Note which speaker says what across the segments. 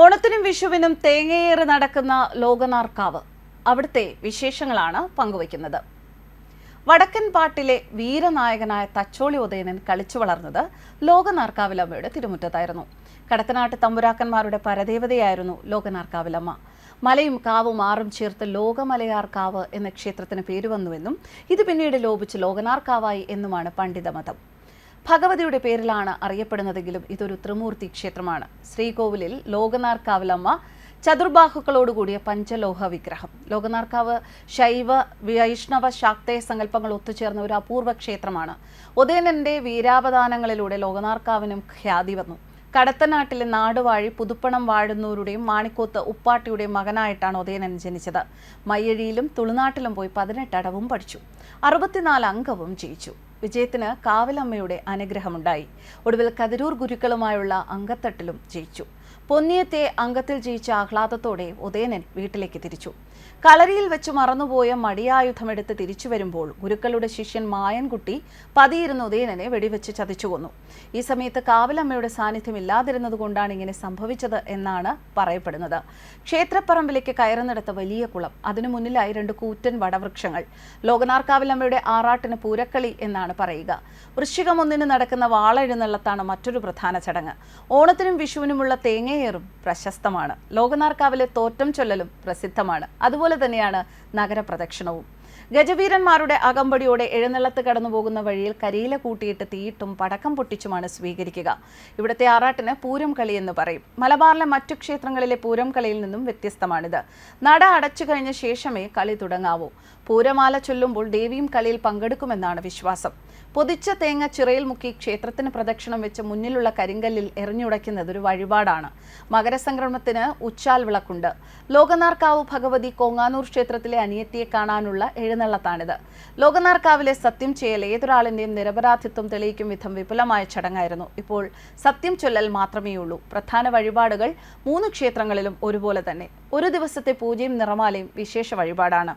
Speaker 1: ഓണത്തിനും വിഷുവിനും തേങ്ങയേറ് നടക്കുന്ന ലോകനാർക്കാവ്. അവിടുത്തെ വിശേഷങ്ങളാണ് പങ്കുവയ്ക്കുന്നത്. വടക്കൻ പാട്ടിലെ വീരനായകനായ തച്ചോളി ഉദയനൻ കളിച്ചു വളർന്നത് ലോകനാർക്കാവിലമ്മയുടെ തിരുമുറ്റത്തായിരുന്നു. കടത്തനാട്ട് തമ്പുരാക്കന്മാരുടെ പരദേവതയായിരുന്നു ലോകനാർക്കാവിലമ്മ മലയും കാവും ആറും ചേർത്ത് ലോകമലയാർക്കാവ് എന്ന ക്ഷേത്രത്തിന് പേരുവന്നുവെന്നും ഇത് പിന്നീട് ലോപിച്ച് ലോകനാർക്കാവായി എന്നുമാണ് പണ്ഡിതമതം. ഭഗവതിയുടെ പേരിലാണ് അറിയപ്പെടുന്നതെങ്കിലും ഇതൊരു ത്രിമൂർത്തി ക്ഷേത്രമാണ്. ശ്രീകോവിലിൽ ലോകനാർക്കാവിലമ്മ ചതുർബാഹുക്കളോടുകൂടിയ പഞ്ചലോഹ വിഗ്രഹം. ലോകനാർക്കാവ് ശൈവ വൈഷ്ണവ ശാക്തേയ സങ്കല്പങ്ങൾ ഒത്തുചേർന്ന ഒരു അപൂർവ ക്ഷേത്രമാണ്. ഉദയനന്റെ വീരാവദാനങ്ങളിലൂടെ ലോകനാർക്കാവിനും ഖ്യാതി വന്നു. കടത്തനാട്ടിലെ നാടുവാഴി പുതുപ്പണം വാഴുന്നവരുടെയും മാണിക്കോത്ത് ഉപ്പാട്ടിയുടെയും മകനായിട്ടാണ് ഉദയനൻ ജനിച്ചത്. മയ്യഴിയിലും തുളുനാട്ടിലും പോയി പതിനെട്ട് അടവും പഠിച്ചു. അറുപത്തിനാല് അംഗവും ജയിച്ചു. വിജയത്തിന് കാവലമ്മയുടെ അനുഗ്രഹമുണ്ടായി. ഒടുവിൽ കതിരൂർ ഗുരുക്കളുമായുള്ള അങ്കത്തട്ടിലും ജയിച്ചു. പൊന്നിയത്തെ അങ്കത്തിൽ ജയിച്ച ആഹ്ലാദത്തോടെ ഉദയനൻ വീട്ടിലേക്ക് തിരിച്ചു. കളരിയിൽ വെച്ച് മറന്നുപോയ മടിയായുധമെടുത്ത് തിരിച്ചു വരുമ്പോൾ ഗുരുക്കളുടെ ശിഷ്യൻ മായൻകുട്ടി പതിയിരുന്ന ഉദയനനെ വെടിവെച്ച് ചതിച്ചു കൊന്നു. ഈ സമയത്ത് കാവലമ്മയുടെ സാന്നിധ്യം ഇല്ലാതിരുന്നത് കൊണ്ടാണ് ഇങ്ങനെ സംഭവിച്ചത് എന്നാണ് പറയപ്പെടുന്നത്. ക്ഷേത്രപ്പറമ്പിലേക്ക് കയറുന്നിടത്ത് വലിയ കുളം അതിനു മുന്നിലായി രണ്ട് കൂറ്റൻ വടവൃക്ഷങ്ങൾ. ലോകനാർ കാവലമ്മയുടെ ആറാട്ടിന് പൂരക്കളി എന്നാണ് പറയുക. വൃശ്ചികം ഒന്നിന് നടക്കുന്ന വാളെഴുന്നള്ളത്താണ് മറ്റൊരു പ്രധാന ചടങ്ങ്. ഓണത്തിനും വിഷുവിനുമുള്ള തേങ്ങയേറും പ്രശസ്തമാണ്. ലോകനാർക്കാവിലെ തോറ്റം ചൊല്ലലും പ്രസിദ്ധമാണ്. അതുപോലെ തന്നെയാണ് നഗരപ്രദക്ഷിണവും. ഗജവീരന്മാരുടെ അകമ്പടിയോടെ എഴുന്നള്ളത്ത് കടന്നുപോകുന്ന വഴിയിൽ കരിയില കൂട്ടിയിട്ട് തീയിട്ടും പടക്കം പൊട്ടിച്ചുമാണ് സ്വീകരിക്കുക. ഇവിടുത്തെ ആറാട്ടിന് പൂരം കളി എന്ന് പറയും. മലബാറിലെ മറ്റു ക്ഷേത്രങ്ങളിലെ പൂരം കളിയിൽ നിന്നും വ്യത്യസ്തമാണിത്. നട അടച്ചു കഴിഞ്ഞ ശേഷമേ കളി തുടങ്ങാവൂ. പൂരമാല ചൊല്ലുമ്പോൾ ദേവിയും കളിയിൽ പങ്കെടുക്കുമെന്നാണ് വിശ്വാസം. പൊതിച്ച തേങ്ങ ചിറയിൽ മുക്കി ക്ഷേത്രത്തിന് പ്രദക്ഷിണം വെച്ച് മുന്നിലുള്ള കരിങ്കല്ലിൽ എറിഞ്ഞുടയ്ക്കുന്നത് ഒരു വഴിപാടാണ്. മകരസംക്രമണത്തിന് ഉച്ചാൽ വിളക്കുണ്ട്. ലോകനാർക്കാവ് ഭഗവതി കോങ്ങാനൂർ ക്ഷേത്രത്തിലെ അനിയത്തിയെ കാണാനുള്ള എഴുന്നള്ളത്താണിത് ലോകനാർക്കാവിലെ സത്യം ചെയ്യൽ ഏതൊരാളിന്റെയും നിരപരാധിത്വം തെളിയിക്കും വിധം വിപുലമായ ചടങ്ങായിരുന്നു. ഇപ്പോൾ സത്യം ചൊല്ലൽ മാത്രമേയുള്ളൂ പ്രധാന വഴിപാടുകൾ മൂന്ന് ക്ഷേത്രങ്ങളിലും ഒരുപോലെ തന്നെ. ഒരു ദിവസത്തെ പൂജയും നിറമാലയും വിശേഷ വഴിപാടാണ്.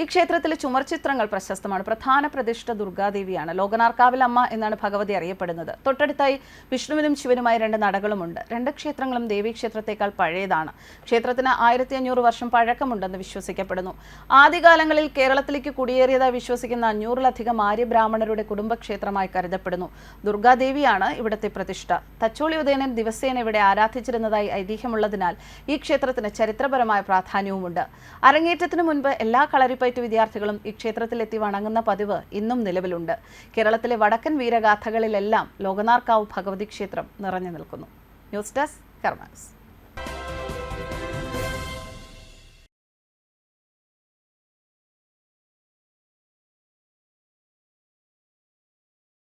Speaker 1: ഈ ക്ഷേത്രത്തിലെ ചുമർചിത്രങ്ങൾ പ്രശസ്തമാണ്. പ്രധാന പ്രതിഷ്ഠ ദുർഗാദേവിയാണ്. ലോകനാർക്കാവിലമ്മ എന്നാണ് ഭഗവതി അറിയപ്പെടുന്നത്. തൊട്ടടുത്തായി വിഷ്ണുവിനും ശിവനുമായി രണ്ട് നടകളുമുണ്ട്. രണ്ട് ക്ഷേത്രങ്ങളും ദേവീ ക്ഷേത്രത്തെക്കാൾ പഴയതാണ്. ക്ഷേത്രത്തിന് ആയിരത്തി അഞ്ഞൂറ് വർഷം പഴക്കമുണ്ടെന്ന് വിശ്വസിക്കപ്പെടുന്നു. ആദ്യകാലങ്ങളിൽ കേരളത്തിലേക്ക് കുടിയേറിയതായി വിശ്വസിക്കുന്ന അഞ്ഞൂറിലധികം ആര്യബ്രാഹ്മണരുടെ കുടുംബക്ഷേത്രമായി കരുതപ്പെടുന്നു. ദുർഗാദേവിയാണ് ഇവിടുത്തെ പ്രതിഷ്ഠ. തച്ചോളി ഉദയനൻ ദിവസേന ഇവിടെ ആരാധിച്ചിരുന്നതായി ഐതിഹ്യമുള്ളതിനാൽ ഈ ക്ഷേത്രത്തിന് ചരിത്രപരമായ പ്രാധാന്യവുമുണ്ട്. അരങ്ങേറ്റത്തിന് മുൻപ് എല്ലാ കളരിപ്പയറ്റ് വിദ്യാർത്ഥികളും ഈ ക്ഷേത്രത്തിലെത്തി വണങ്ങുന്ന പതിവ് ഇന്നും നിലവിലുണ്ട്. കേരളത്തിലെ വടക്കൻ വീരഗാഥകളിലെല്ലാം ലോകനാർക്കാവ് ഭഗവതി ക്ഷേത്രം നിറഞ്ഞു നിൽക്കുന്നു. News desk karmas